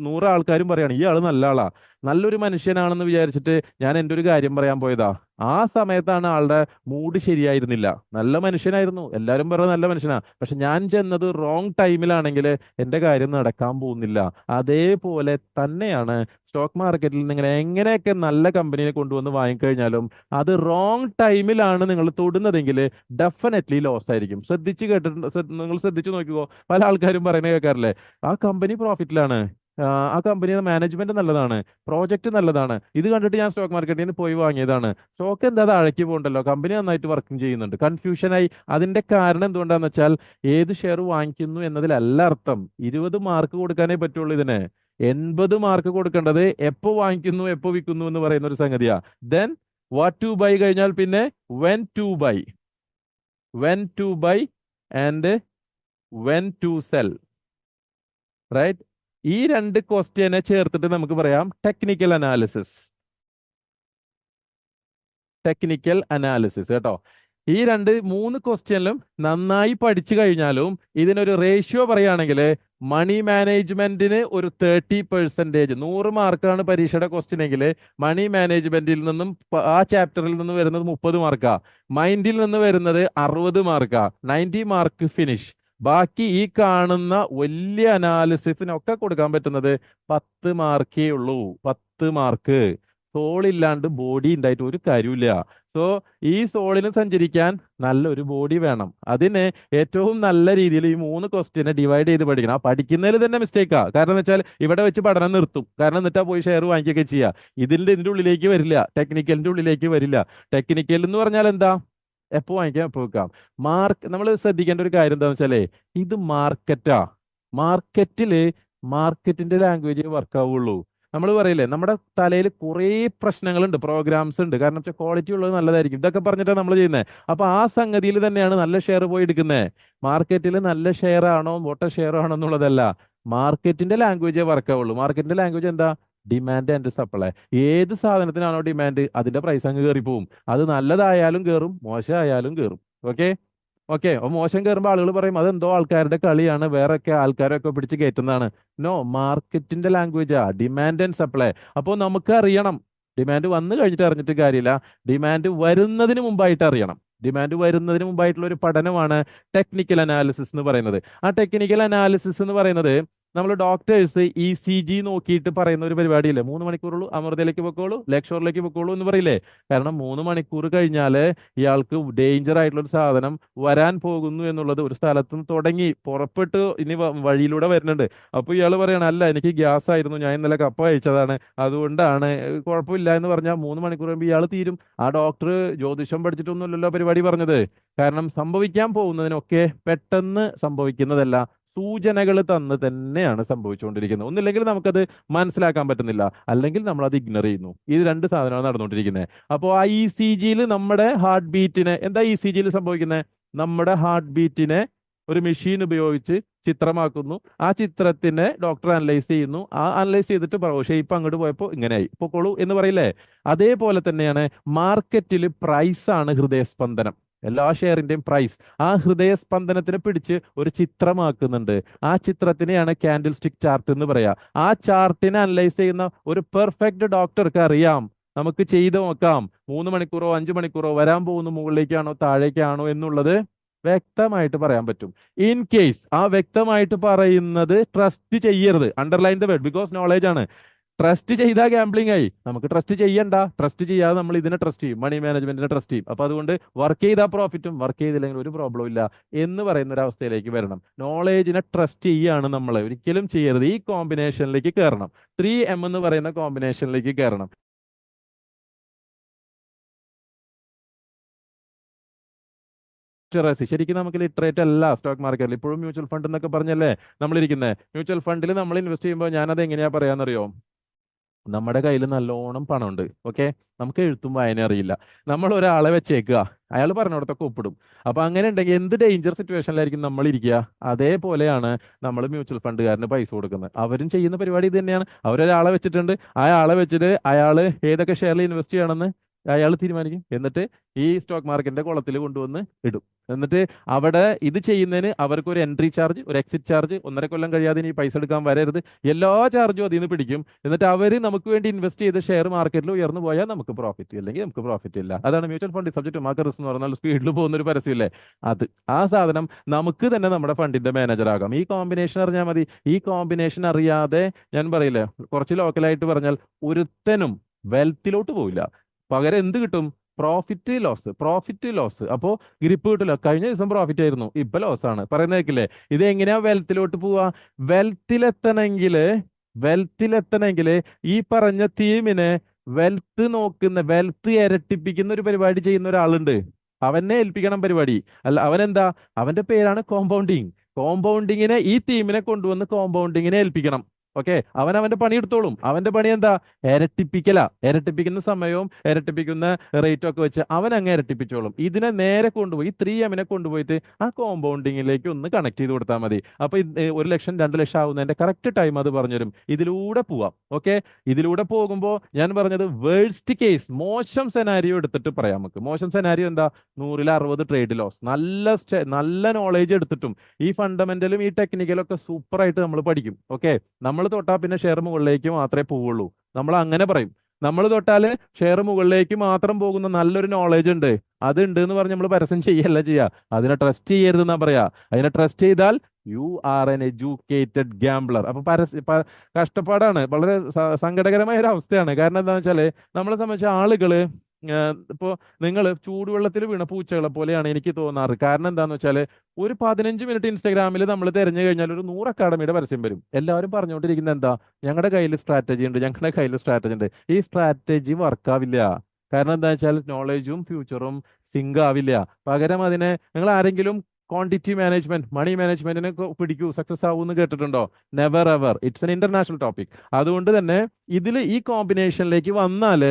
നൂറ് ആൾക്കാരും പറയാണ് ഈ ആൾ നല്ല ആളാ. നല്ലൊരു മനുഷ്യനാണെന്ന് വിചാരിച്ചിട്ട് ഞാൻ എന്റെ ഒരു കാര്യം പറയാൻ പോയതാ. ആ സമയത്താണ് ആളുടെ മൂഡ് ശരിയായിരുന്നില്ല. നല്ല മനുഷ്യനായിരുന്നു. എല്ലാവരും പറയുന്നത് നല്ല മനുഷ്യനാ. പക്ഷെ ഞാൻ ചെന്നത് റോങ് ടൈമിലാണെങ്കിൽ എന്റെ കാര്യം നടക്കാൻ പോകുന്നില്ല. അതേപോലെ തന്നെയാണ് സ്റ്റോക്ക് മാർക്കറ്റിൽ നിങ്ങൾ എങ്ങനെയൊക്കെ നല്ല കമ്പനിയെ കൊണ്ടുവന്ന് വാങ്ങിക്കഴിഞ്ഞാലും അത് റോങ് ടൈമിലാണ് നിങ്ങൾ തൊടുന്നതെങ്കിൽ ഡെഫിനറ്റ്ലി ലോസ് ആയിരിക്കും. ശ്രദ്ധിച്ച് കേട്ടിട്ടുണ്ട് നിങ്ങൾ ശ്രദ്ധിച്ചു നോക്കിക്കോ. പല ആൾക്കാരും പറയുന്നത് കേൾക്കാറില്ലേ? ആ കമ്പനി പ്രോഫിറ്റിലാണ് ആ കമ്പനിയുടെ മാനേജ്മെന്റ് നല്ലതാണ് പ്രോജക്റ്റ് നല്ലതാണ്. ഇത് കണ്ടിട്ട് ഞാൻ സ്റ്റോക്ക് മാർക്കറ്റിൽ നിന്ന് പോയി വാങ്ങിയതാണ്. സ്റ്റോക്ക് എന്താ താഴേക്ക് പോകണ്ടല്ലോ? കമ്പനി നന്നായിട്ട് വർക്കിംഗ് ചെയ്യുന്നുണ്ട്. കൺഫ്യൂഷനായി അതിന്റെ കാരണം എന്തുകൊണ്ടാന്ന് വെച്ചാൽ ഏത് ഷെയർ വാങ്ങിക്കുന്നു എന്നതിലല്ല അർത്ഥം. ഇരുപത് മാർക്ക് കൊടുക്കാനേ പറ്റുള്ളൂ ഇതിന്. എൺപത് മാർക്ക് കൊടുക്കേണ്ടത് എപ്പോ വാങ്ങിക്കുന്നു എപ്പോ വിൽക്കുന്നു എന്ന് പറയുന്ന ഒരു സംഗതിയാ. ദെൻ വാട്ട് ടു ബൈ കഴിഞ്ഞാൽ പിന്നെ when to buy when to buy and when to sell right ഈ രണ്ട് ക്വസ്റ്റ്യനെ ചേർത്തിട്ട് നമുക്ക് പറയാം ടെക്നിക്കൽ അനാലിസിസ് ടെക്നിക്കൽ അനാലിസിസ് കേട്ടോ. ഈ രണ്ട് മൂന്ന് ക്വസ്റ്റ്യനിലും നന്നായി പഠിച്ചു കഴിഞ്ഞാലും ഇതിനൊരു റേഷ്യോ പറയുകയാണെങ്കിൽ മണി മാനേജ്മെന്റിന് ഒരു തേർട്ടി പെർസെന്റേജ് നൂറ് മാർക്കാണ് പരീക്ഷയുടെ ക്വസ്റ്റ്യൻ എങ്കിൽ മണി മാനേജ്മെന്റിൽ നിന്നും ആ ചാപ്റ്ററിൽ നിന്ന് വരുന്നത് മുപ്പത് മാർക്കാ മൈൻഡിൽ നിന്ന് വരുന്നത് അറുപത് മാർക്കാ നയന്റി മാർക്ക് ഫിനിഷ് ബാക്കി ഈ കാണുന്ന വലിയ അനാലിസിസിനൊക്കെ കൊടുക്കാൻ പറ്റുന്നത് പത്ത് മാർക്കേ ഉള്ളൂ. പത്ത് മാർക്ക് സോളില്ലാണ്ട് ബോഡി ഉണ്ടായിട്ട് ഒരു കാര്യമില്ല സോ ഈ സോളിന് സഞ്ചരിക്കാൻ നല്ലൊരു ബോഡി വേണം. അതിന് ഏറ്റവും നല്ല രീതിയിൽ ഈ മൂന്ന് ക്വസ്റ്റ്യനെ ഡിവൈഡ് ചെയ്ത് പഠിക്കണം. ആ പഠിക്കുന്നതിൽ തന്നെ മിസ്റ്റേക്കാ കാരണം എന്ന് വെച്ചാൽ ഇവിടെ വെച്ച് പഠനം നിർത്തും. കാരണം എന്നിട്ടാ പോയി ഷെയർ വാങ്ങിക്കുകയൊക്കെ ചെയ്യുക ഇതിന്റെ ഇതിന്റെ ഉള്ളിലേക്ക് വരില്ല. ടെക്നിക്കലിന്റെ ഉള്ളിലേക്ക് വരില്ല. ടെക്നിക്കൽ എന്ന് പറഞ്ഞാൽ എന്താ? എപ്പോ വാങ്ങിക്കാം എപ്പോൾ വെക്കാം മാർക്ക് നമ്മൾ ശ്രദ്ധിക്കേണ്ട ഒരു കാര്യം എന്താണെന്ന് വെച്ചാലേ ഇത് മാർക്കറ്റാ. മാർക്കറ്റിൽ മാർക്കറ്റിന്റെ ലാംഗ്വേജ് വർക്ക് ആവുള്ളൂ നമ്മൾ പറയില്ലേ നമ്മുടെ തലയിൽ കുറേ പ്രശ്നങ്ങളുണ്ട് പ്രോഗ്രാംസ് ഉണ്ട് കാരണം വെച്ചാൽ ക്വാളിറ്റി ഉള്ളത് നല്ലതായിരിക്കും. ഇതൊക്കെ പറഞ്ഞിട്ടാണ് നമ്മൾ ചെയ്യുന്നത് അപ്പൊ ആ സംഗതിയിൽ തന്നെയാണ് നല്ല ഷെയർ പോയി എടുക്കുന്നത് മാർക്കറ്റിൽ നല്ല ഷെയർ ആണോ വോട്ട ഷെയർ ആണോ എന്നുള്ളതല്ല മാർക്കറ്റിന്റെ ലാംഗ്വേജേ വർക്ക് ആവുള്ളൂ മാർക്കറ്റിന്റെ ലാംഗ്വേജ് എന്താ? ഡിമാൻഡ് ആൻഡ് സപ്ലൈ ഏത് സാധനത്തിനാണോ ഡിമാൻഡ് അതിന്റെ പ്രൈസ് അങ്ങ് കയറി പോവും അത് നല്ലതായാലും കയറും മോശമായാലും കയറും ഓക്കെ ഓക്കെ മോശം കയറുമ്പോൾ ആളുകൾ പറയും അതെന്തോ ആൾക്കാരുടെ കളിയാണ് വേറൊക്കെ ആൾക്കാരൊക്കെ പിടിച്ച് കയറ്റുന്നതാണ്. നോ മാർക്കറ്റിന്റെ ലാംഗ്വേജാ ഡിമാൻഡ് ആൻഡ് സപ്ലൈ അപ്പോൾ നമുക്ക് അറിയണം. ഡിമാൻഡ് വന്നു കഴിഞ്ഞിട്ട് അറിഞ്ഞിട്ട് കാര്യമില്ല. ഡിമാൻഡ് വരുന്നതിന് മുമ്പായിട്ട് അറിയണം. ഡിമാൻഡ് വരുന്നതിന് മുമ്പായിട്ടുള്ള ഒരു പഠനമാണ് ടെക്നിക്കൽ അനാലിസിസ് എന്ന് പറയുന്നത്. ആ ടെക്നിക്കൽ അനാലിസിസ് എന്ന് പറയുന്നത് നമ്മൾ ഡോക്ടേഴ്സ് ഇ സി ജി നോക്കിയിട്ട് പറയുന്ന ഒരു പരിപാടിയില്ലേ? മൂന്ന് മണിക്കൂറുള്ളൂ അമൃതയിലേക്ക് പൊക്കോളൂ ലെക്ഷോറിലേക്ക് പൊക്കോളൂ എന്ന് പറയില്ലേ? കാരണം മൂന്ന് മണിക്കൂർ കഴിഞ്ഞാൽ ഇയാൾക്ക് ഡേഞ്ചർ ആയിട്ടുള്ള ഒരു സാധനം വരാൻ പോകുന്നു എന്നുള്ളത് ഒരു സ്ഥലത്ത് നിന്ന് തുടങ്ങി പുറപ്പെട്ട് ഇനി വഴിയിലൂടെ വരുന്നുണ്ട്. അപ്പോൾ ഇയാൾ പറയണം അല്ല എനിക്ക് ഗ്യാസ് ആയിരുന്നു ഞാൻ ഇന്നലെ കപ്പ കഴിച്ചതാണ്. അതുകൊണ്ടാണ് കുഴപ്പമില്ല എന്ന് പറഞ്ഞാൽ മൂന്ന് മണിക്കൂർ കഴിയുമ്പോൾ ഇയാൾ തീരും. ആ ഡോക്ടർ ജ്യോതിഷം പഠിച്ചിട്ടൊന്നുമില്ലല്ലോ പരിപാടി പറഞ്ഞത്. കാരണം സംഭവിക്കാൻ പോകുന്നതിനൊക്കെ പെട്ടെന്ന് സംഭവിക്കുന്നതല്ല. സൂചനകൾ തന്ന് തന്നെയാണ് സംഭവിച്ചുകൊണ്ടിരിക്കുന്നത്. ഒന്നില്ലെങ്കിൽ നമുക്കത് മനസ്സിലാക്കാൻ പറ്റുന്നില്ല. അല്ലെങ്കിൽ നമ്മൾ അത് ഇഗ്നർ ചെയ്യുന്നു. ഇത് രണ്ട് സാധനമാണ് നടന്നുകൊണ്ടിരിക്കുന്നത്. അപ്പോൾ ആ സി ജിയിൽ നമ്മുടെ ഹാർട്ട് ബീറ്റിനെ എന്താ ഇ സി ജിയിൽ സംഭവിക്കുന്നത്? നമ്മുടെ ഹാർട്ട് ബീറ്റിനെ ഒരു മെഷീൻ ഉപയോഗിച്ച് ചിത്രമാക്കുന്നു. ആ ചിത്രത്തിനെ ഡോക്ടർ അനലൈസ് ചെയ്യുന്നു. ആ അനലൈസ് ചെയ്തിട്ട് പറയും ഷേപ്പ് അങ്ങോട്ട് പോയപ്പോൾ ഇങ്ങനെയായി. പൊക്കോളൂ എന്ന് പറയില്ലേ? അതേപോലെ തന്നെയാണ് മാർക്കറ്റിൽ പ്രൈസാണ് ഹൃദയസ്പന്ദനം. എല്ലാ ഷെയറിന്റെയും പ്രൈസ് ആ ഹൃദയസ്പന്ദനത്തിനെ പിടിച്ച് ഒരു ചിത്രമാക്കുന്നുണ്ട്. ആ ചിത്രത്തിനെയാണ് ക്യാൻഡിൽ സ്റ്റിക് ചാർട്ട് എന്ന് പറയാ. ആ ചാർട്ടിനെ അനലൈസ് ചെയ്യുന്ന ഒരു പെർഫെക്റ്റ് ഡോക്ടർക്ക് അറിയാം. നമുക്ക് ചെയ്ത് നോക്കാം. മൂന്ന് മണിക്കൂറോ അഞ്ച് മണിക്കൂറോ വരാൻ പോകുന്ന മുകളിലേക്കാണോ താഴേക്കാണോ എന്നുള്ളത് വ്യക്തമായിട്ട് പറയാൻ പറ്റും. ഇൻ കേസ് ആ വ്യക്തമായിട്ട് പറയുന്നത് ട്രസ്റ്റ് ചെയ്യരുത്. Underline the word because knowledge ആണ്. ട്രസ്റ്റ് ചെയ്താൽ ഗാംബ്ലിംഗ് ആയി. നമുക്ക് ട്രസ്റ്റ് ചെയ്യണ്ട. ട്രസ്റ്റ് ചെയ്യാതെ നമ്മൾ ഇതിനെ ട്രസ്റ്റ് ചെയ്യും. മണി മാനേജ്മെന്റിനെ ട്രസ്റ്റ് ചെയ്യും. അപ്പൊ അതുകൊണ്ട് വർക്ക് ചെയ്താൽ പ്രോഫിറ്റും വർക്ക് ചെയ്തില്ലെങ്കിൽ ഒരു പ്രോബ്ലം ഇല്ല എന്ന് പറയുന്ന ഒരു അവസ്ഥയിലേക്ക് വരണം. നോളേജിനെ ട്രസ്റ്റ് ചെയ്യാണ് നമ്മൾ. ഒരിക്കലും ചെയ്യരുത്. ഈ കോമ്പിനേഷനിലേക്ക് കയറണം ത്രീ എം എന്ന് പറയുന്ന കോമ്പിനേഷനിലേക്ക് കയറണം ശരിക്കും നമുക്ക് ലിറ്ററേറ്റ് അല്ല സ്റ്റോക്ക് മാർക്കറ്റിൽ ഇപ്പോഴും മ്യൂച്വൽ ഫണ്ട് എന്നൊക്കെ പറഞ്ഞല്ലേ നമ്മളിരിക്കുന്നത് മ്യൂച്വൽ ഫണ്ടിൽ നമ്മൾ ഇൻവെസ്റ്റ് ചെയ്യുമ്പോൾ ഞാനത് എങ്ങനെയാ പറയാന്നറിയോ? നമ്മുടെ കയ്യിൽ നല്ലോണം പണമുണ്ട് ഓക്കെ നമുക്ക് എഴുത്തും വായന അറിയില്ല. നമ്മൾ ഒരാളെ വെച്ചേക്കുക അയാൾ പറഞ്ഞിടത്തൊക്കെ ഒപ്പിടും. അപ്പൊ അങ്ങനെ ഉണ്ടെങ്കിൽ എന്ത് ഡേഞ്ചർ സിറ്റുവേഷനിലായിരിക്കും നമ്മൾ ഇരിക്കുക? അതേപോലെയാണ് നമ്മൾ മ്യൂച്വൽ ഫണ്ടുകാരന് പൈസ കൊടുക്കുന്നത്. അവരും ചെയ്യുന്ന പരിപാടി ഇത് തന്നെയാണ്. അവരൊരാളെ വെച്ചിട്ടുണ്ട്. ആ ആളെ വെച്ചിട്ട് അയാൾ ഏതൊക്കെ ഷെയറിൽ ഇൻവെസ്റ്റ് ചെയ്യണമെന്ന്? അയാൾ തീരുമാനിക്കും. എന്നിട്ട് ഈ സ്റ്റോക്ക് മാർക്കറ്റിന്റെ കുളത്തിൽ കൊണ്ടുവന്ന് ഇടും. എന്നിട്ട് അവിടെ ഇത് ചെയ്യുന്നതിന് അവർക്ക് ഒരു എൻട്രി ചാർജ് ഒരു എക്സിറ്റ് ചാർജ് ഒന്നര കൊല്ലം കഴിയാതെ ഇനി പൈസ എടുക്കാൻ വരരുത്. എല്ലാ ചാർജും അതിൽ നിന്ന് പിടിക്കും. എന്നിട്ട് അവർ നമുക്ക് വേണ്ടി ഇൻവെസ്റ്റ് ചെയ്ത് ഷെയർ മാർക്കറ്റിൽ ഉയർന്നു പോയാൽ നമുക്ക് പ്രോഫിറ്റ് അല്ലെങ്കിൽ നമുക്ക് പ്രോഫിറ്റ് ഇല്ല. അതാണ് mutual fund subject market risk എന്ന് പറഞ്ഞാൽ സ്പീഡിൽ പോകുന്ന ഒരു പരസ്യമില്ലേ അത്. ആ സാധനം നമുക്ക് തന്നെ നമ്മുടെ ഫണ്ടിന്റെ മാനേജർ ആകാം. ഈ കോമ്പിനേഷൻ അറിഞ്ഞാൽ മതി. ഈ കോമ്പിനേഷൻ അറിയാതെ ഞാൻ പറയില്ലേ കുറച്ച് ലോക്കലായിട്ട് പറഞ്ഞാൽ ഒരുത്തനും വെൽത്തിലോട്ട് പോവില്ല. പകരം എന്ത് കിട്ടും? പ്രോഫിറ്റ് ലോസ് പ്രോഫിറ്റ് ലോസ് അപ്പോൾ ഗ്രിപ്പ് കിട്ടില്ല. കഴിഞ്ഞ ദിവസം പ്രോഫിറ്റ് ആയിരുന്നു. ഇപ്പൊ ലോസ് ആണ്. പറയുന്ന കേൾക്കില്ലേ? ഇത് എങ്ങനെയാ വെൽത്തിലോട്ട് പോവാ? വെൽത്തിലെത്തണമെങ്കിൽ വെൽത്തിലെത്തണമെങ്കിൽ ഈ പറഞ്ഞ തീമിനെ വെൽത്ത് നോക്കുന്ന വെൽത്ത് ഇരട്ടിപ്പിക്കുന്ന ഒരു പരിപാടി ചെയ്യുന്ന ഒരാളുണ്ട്. അവനെ ഏൽപ്പിക്കണം പരിപാടി. അല്ല അവൻ എന്താ അവന്റെ പേരാണ് കോമ്പൗണ്ടിങ് കോമ്പൗണ്ടിങ്ങിനെ ഈ തീമിനെ കൊണ്ടുവന്ന് കോമ്പൗണ്ടിങ്ങിനെ ഏൽപ്പിക്കണം. ഓക്കെ അവൻ അവന്റെ പണി എടുത്തോളും. അവന്റെ പണി എന്താ? ഇരട്ടിപ്പിക്കല. ഇരട്ടിപ്പിക്കുന്ന സമയവും ഇരട്ടിപ്പിക്കുന്ന റേറ്റും ഒക്കെ വെച്ച് അവൻ അങ്ങ് ഇരട്ടിപ്പിച്ചോളും. ഇതിനെ നേരെ കൊണ്ടുപോയി ത്രീ എമ്മിനെ കൊണ്ടുപോയിട്ട് ആ കോമ്പൗണ്ടിങ്ങിലേക്ക് ഒന്ന് കണക്ട് ചെയ്ത് കൊടുത്താൽ മതി. അപ്പൊ ഒരു ലക്ഷം രണ്ട് ലക്ഷം ആവുന്നതിന്റെ കറക്റ്റ് ടൈം അത് പറഞ്ഞുതരും. ഇതിലൂടെ പോവാം. ഓക്കെ ഇതിലൂടെ പോകുമ്പോൾ ഞാൻ പറഞ്ഞത് വേഴ്സ്റ്റ് കേസ് മോശം സെനാരിയോ എടുത്തിട്ട് പറയാം നമുക്ക്. മോശം സെനാരിയോ എന്താ? നൂറിൽ അറുപത് ട്രേഡ് ലോസ് നല്ല നല്ല നോളേജ് എടുത്തിട്ടും. ഈ ഫണ്ടമെന്റലും ഈ ടെക്നിക്കലും ഒക്കെ സൂപ്പറായിട്ട് നമ്മൾ പഠിക്കും. ഓക്കെ നമ്മൾ തൊട്ടാൽ പിന്നെ ഷെയർ മുകളിലേക്ക് മാത്രമേ പോവുള്ളൂ. നമ്മൾ അങ്ങനെ പറയും. നമ്മൾ തൊട്ടാൽ ഷെയർ മുകളിലേക്ക് മാത്രം പോകുന്ന നല്ലൊരു നോളേജ് ഉണ്ട്. അത് ഉണ്ട് എന്ന് പറഞ്ഞ് നമ്മൾ പരസ്യം ചെയ്യല്ല ചെയ്യുക അതിനെ ട്രസ്റ്റ് ചെയ്യരുത് എന്നാ പറയാ. അതിനെ ട്രസ്റ്റ് ചെയ്താൽ you are an educated gambler അപ്പൊ പരസ്യ കഷ്ടപ്പാടാണ്. വളരെ സങ്കടകരമായ ഒരു അവസ്ഥയാണ്. കാരണം എന്താണെന്ന് വെച്ചാൽ നമ്മളെ സംബന്ധിച്ച ആളുകൾ ആഹ് ഇപ്പോ നിങ്ങൾ ചൂടുവെള്ളത്തിൽ വീണ പൂച്ചകളെ പോലെയാണ് എനിക്ക് തോന്നാറ്. കാരണം എന്താണെന്ന് വെച്ചാൽ ഒരു പതിനഞ്ച് മിനിറ്റ് ഇൻസ്റ്റാഗ്രാമിൽ നമ്മൾ തിരഞ്ഞു കഴിഞ്ഞാൽ ഒരു നൂറ് അക്കാഡമിയുടെ പരസ്യം വരും. എല്ലാവരും പറഞ്ഞുകൊണ്ടിരിക്കുന്നത് എന്താ? ഞങ്ങളുടെ കയ്യിൽ സ്ട്രാറ്റജി ഉണ്ട്. ഞങ്ങളുടെ കയ്യിൽ സ്ട്രാറ്റജി ഉണ്ട്. ഈ സ്ട്രാറ്റജി വർക്കാവില്ല. കാരണം എന്താ വെച്ചാൽ നോളേജും ഫ്യൂച്ചറും സിങ്ക് ആവില്ല. പകരം അതിനെ നിങ്ങൾ ആരെങ്കിലും ക്വാണ്ടിറ്റി മാനേജ്മെന്റ് മണി മാനേജ്മെന്റിനെ പിടിക്കൂ സക്സസ് ആവൂന്ന് കേട്ടിട്ടുണ്ടോ? Never ever it's an international topic അതുകൊണ്ട് തന്നെ ഇതിൽ ഈ കോമ്പിനേഷനിലേക്ക് വന്നാൽ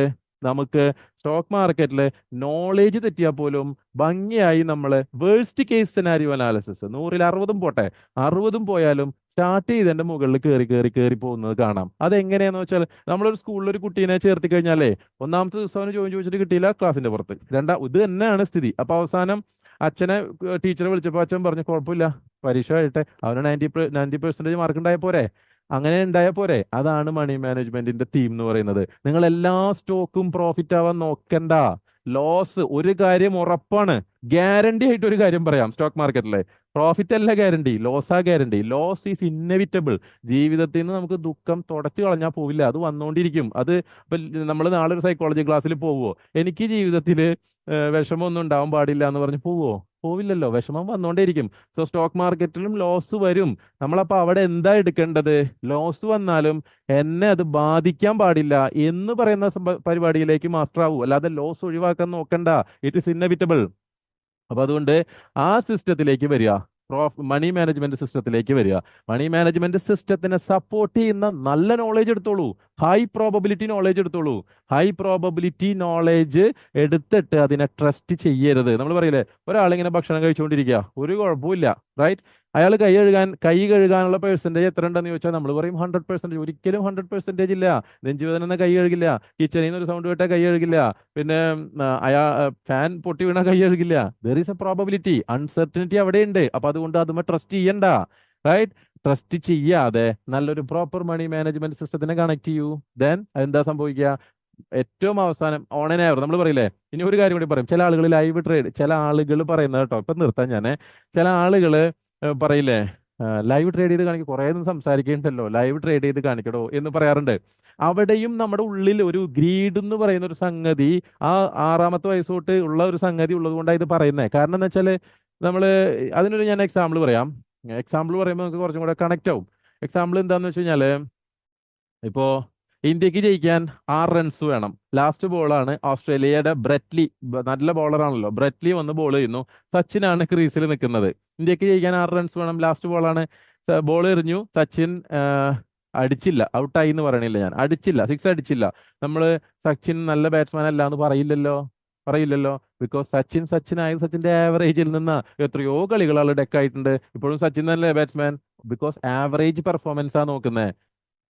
നമുക്ക് സ്റ്റോക്ക് മാർക്കറ്റിൽ നോളേജ് തെറ്റിയാൽ പോലും ഭംഗിയായി നമ്മൾ വേഴ്സ്റ്റ് കേസ് സെനാരിയോ അനാലിസിസ് നൂറിൽ അറുപതും പോട്ടെ അറുപതും പോയാലും സ്റ്റാർട്ട് ചെയ്തതിന്റെ മുകളിൽ കയറി കയറി കയറി പോകുന്നത് കാണാം. അതെങ്ങനെയാന്ന് വെച്ചാൽ നമ്മളൊരു സ്കൂളിൽ ഒരു കുട്ടീനെ ചേർത്തി കഴിഞ്ഞാലേ ഒന്നാമത്തെ ദിവസം അവന് ജോയിൻ ചോദിച്ചിട്ട് കിട്ടിയില്ല ക്ലാസിന്റെ പുറത്ത്. രണ്ടാ ഇത് തന്നെയാണ് സ്ഥിതി. അപ്പൊ അവസാനം അച്ഛനെ ടീച്ചറെ വിളിച്ചപ്പോൾ അച്ഛൻ പറഞ്ഞു കുഴപ്പമില്ല പരീക്ഷ കഴിയട്ടെ. അവന് നയന്റി നയന്റി പെർസെന്റേജ് മാർക്ക് ഉണ്ടായ പോരെ. അങ്ങനെ ഉണ്ടായാൽ പോരെ. അതാണ് മണി മാനേജ്മെന്റിന്റെ തീം എന്ന് പറയുന്നത്. നിങ്ങൾ എല്ലാ സ്റ്റോക്കും പ്രോഫിറ്റ് ആവാൻ നോക്കണ്ട. ലോസ് ഒരു കാര്യം ഉറപ്പാണ്. ഗ്യാരണ്ടി ആയിട്ട് ഒരു കാര്യം പറയാം സ്റ്റോക്ക് മാർക്കറ്റിലെ പ്രോഫിറ്റ് അല്ല ഗ്യാരണ്ടി ലോസ് ആ ഗ്യാരണ്ടി ലോസ് ഈസ് ഇന്നവിറ്റബിൾ ജീവിതത്തിൽ നിന്ന് നമുക്ക് ദുഃഖം തുടച്ചു കളഞ്ഞാൽ പോവില്ല. അത് വന്നുകൊണ്ടിരിക്കും അത് നമ്മൾ നാളെ ഒരു സൈക്കോളജി ക്ലാസ്സിൽ പോവുമോ എനിക്ക് ജീവിതത്തിൽ വിഷമമൊന്നും ഉണ്ടാവാൻ പാടില്ല എന്ന് പറഞ്ഞ് പോവുമോ പോവില്ലല്ലോ. വിഷമം വന്നുകൊണ്ടേയിരിക്കും സോ സ്റ്റോക്ക് മാർക്കറ്റിലും ലോസ് വരും. നമ്മളപ്പോൾ അവിടെ എന്താ എടുക്കേണ്ടത്? ലോസ് വന്നാലും എന്നെ അത് ബാധിക്കാൻ പാടില്ല എന്ന് പറയുന്ന പരിപാടിയിലേക്ക് മാസ്റ്റർ ആവൂ. അല്ലാതെ ലോസ് ഒഴിവാക്കാൻ നോക്കണ്ട. ഇറ്റ് ഇസ് ഇന്നവിറ്റബിൾ അപ്പൊ അതുകൊണ്ട് ആ സിസ്റ്റത്തിലേക്ക് വരിക. പ്രോഫ് മണി മാനേജ്മെന്റ് സിസ്റ്റത്തിലേക്ക് വരിക. മണി മാനേജ്മെന്റ് സിസ്റ്റത്തിനെ സപ്പോർട്ട് ചെയ്യുന്ന നല്ല നോളേജ് എടുത്തോളൂ. ഹൈ പ്രോബബിലിറ്റി നോളേജ് എടുത്തോളൂ. ഹൈ പ്രോബബിലിറ്റി നോളേജ് എടുത്തിട്ട് അതിനെ ട്രസ്റ്റ് ചെയ്യരുത്. നമ്മൾ പറയില്ലേ ഒരാളിങ്ങനെ ഭക്ഷണം കഴിച്ചുകൊണ്ടിരിക്കുക. ഒരു കുഴപ്പമില്ല റൈറ്റ് അയാൾ കൈ കഴുകാൻ കൈ കഴുകാനുള്ള പെർസെന്റേജ് എത്ര ഉണ്ടെന്ന് ചോദിച്ചാൽ നമ്മൾ പറയും ഹൺഡ്രഡ് പെർസെന്റേജ് ഒരിക്കലും ഹൺഡ്രഡ് പെർസെന്റേജ് ഇല്ല. നെഞ്ചുവേദന എന്ന കൈ കഴുകില്ല. കിച്ചണിൽ നിന്ന് ഒരു സൗണ്ട് കേട്ടാൽ കൈ കഴുകില്ല. പിന്നെ അയാൾ ഫാൻ പൊട്ടി വീണാൽ കൈ കഴുകില്ല. There is a probability uncertainty അവിടെയുണ്ട്. അപ്പൊ അതുകൊണ്ട് അതുമ്മ ട്രസ്റ്റ് ചെയ്യണ്ട. റൈറ്റ് ട്രസ്റ്റ് ചെയ്യാതെ നല്ലൊരു പ്രോപ്പർ മണി മാനേജ്മെന്റ് സിസ്റ്റത്തിനെ കണക്ട് ചെയ്യൂ. ദെൻ എന്താ സംഭവിക്കുക? ഏറ്റവും അവസാനം ഓൺ നമ്മൾ പറയില്ലേ? ഇനി ഒരു കാര്യം കൂടി പറയും. ചില ആളുകൾ ലൈവ് ട്രേഡ് ചില ആളുകൾ പറയുന്നത് കേട്ടോ. ഇപ്പൊ നിർത്താൻ ഞാൻ ചില ആളുകൾ പറയില്ലേ? ലൈവ് ട്രേഡ് ചെയ്ത് കാണിക്കും കുറേ ഒന്നും സംസാരിക്കുന്നുണ്ടല്ലോ ലൈവ് ട്രേഡ് ചെയ്ത് കാണിക്കടോ എന്ന് പറയാറുണ്ട്. അവിടെയും നമ്മുടെ ഉള്ളിൽ ഒരു ഗ്രീഡ് എന്ന് പറയുന്ന ഒരു സംഗതി ആ ആറാമത്തെ വയസ്സ് തൊട്ട് ഉള്ള ഒരു സംഗതി ഉള്ളത് കൊണ്ടാണ് ഇത് പറയുന്നത് കാരണം എന്ന് വെച്ചാൽ നമ്മൾ അതിനൊരു ഞാൻ എക്സാമ്പിൾ പറയാം. എക്സാമ്പിൾ പറയുമ്പോൾ നമുക്ക് കുറച്ചും കൂടെ കണക്റ്റ് ആവും. എക്സാമ്പിൾ എന്താന്ന് വെച്ച് കഴിഞ്ഞാൽ ഇപ്പോ ഇന്ത്യയ്ക്ക് ജയിക്കാൻ ആറ് റൺസ് വേണം. ലാസ്റ്റ് ബോളാണ് ഓസ്ട്രേലിയയുടെ ബ്രെറ്റ്ലി നല്ല ബോളറാണല്ലോ ബ്രെറ്റ്ലി വന്ന് ബോൾ ചെയ്യുന്നു. സച്ചിനാണ് ക്രീസിൽ നിൽക്കുന്നത് ഇന്ത്യയ്ക്ക് ജയിക്കാൻ ആറ് റൺസ് വേണം. ലാസ്റ്റ് ബോളാണ് ബോൾ എറിഞ്ഞു. സച്ചിൻ അടിച്ചില്ല. ഔട്ടായി എന്ന് പറയണില്ല ഞാൻ. അടിച്ചില്ല. സിക്സ് അടിച്ചില്ല. നമ്മൾ സച്ചിൻ നല്ല ബാറ്റ്സ്മാൻ അല്ല എന്ന് പറയില്ലല്ലോ? പറയില്ലല്ലോ? ബിക്കോസ് സച്ചിൻ സച്ചിൻ ആയത് സച്ചിന്റെ ആവറേജിൽ നിന്ന് എത്രയോ കളികൾ ആൾ ഡെക്ക് ആയിട്ടുണ്ട്. ഇപ്പോഴും സച്ചിൻ നല്ല ബാറ്റ്സ്മാൻ ബിക്കോസ് ആവറേജ് പെർഫോമൻസ് ആ നോക്കുന്നത്